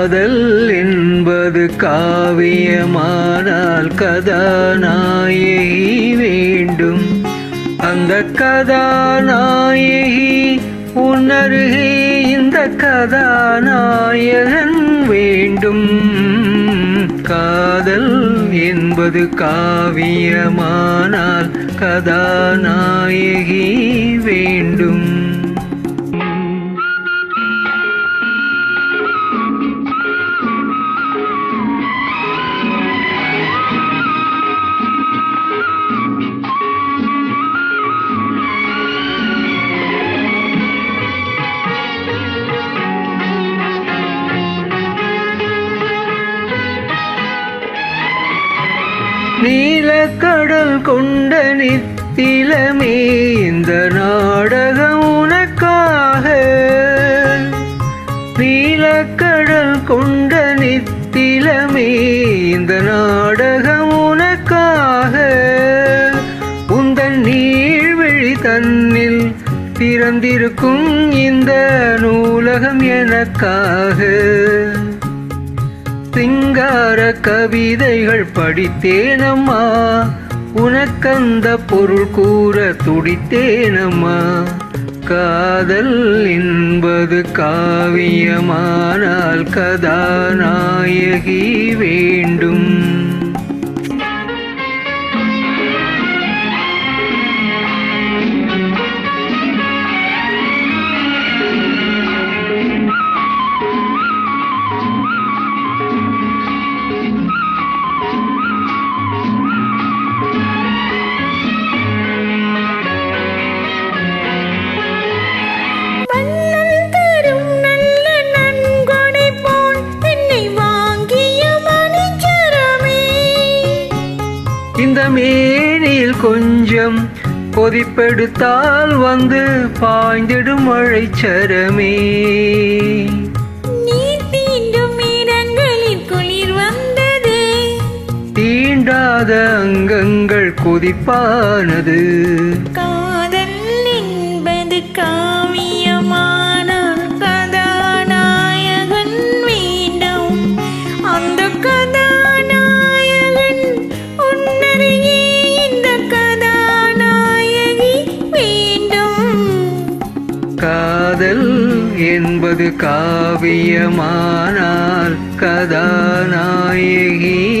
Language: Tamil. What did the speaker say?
காதல் என்பது காவியமானால் கதாநாயகி வேண்டும். அந்த கதாநாயகி உன்னருகே இந்த கதாநாயகன் வேண்டும். காதல் என்பது காவியமானால் கதாநாயகி வேண்டும். கடல் கொண்ட நித்திலமே இந்த நாடகம் உனக்காக. நீலக்கடல் கொண்ட நித்திலமே இந்த நாடகம் உனக்காக. உந்தன் நீழ்விழி தன்னில் திறந்திருக்கும் இந்த நூலகம் எனக்காக. சிங்கார கவிதைகள் படித்தேனம்மா. உனக்கந்த பொருள் கூற துடித்தேனம்மா. காதல் என்பது காவியமானால் கதாநாயகி வேண்டும். மேனில் கொஞ்சம் கொதிப்பெடுத்தால் வந்து பாய்ந்திடும் மழைச்சரமே. நீ தீண்டும் இடங்களில் குளிர் வந்தது. தீண்டாத அங்கங்கள் கொதிப்பானது. என்பது காவியமானால் கதாநாயகி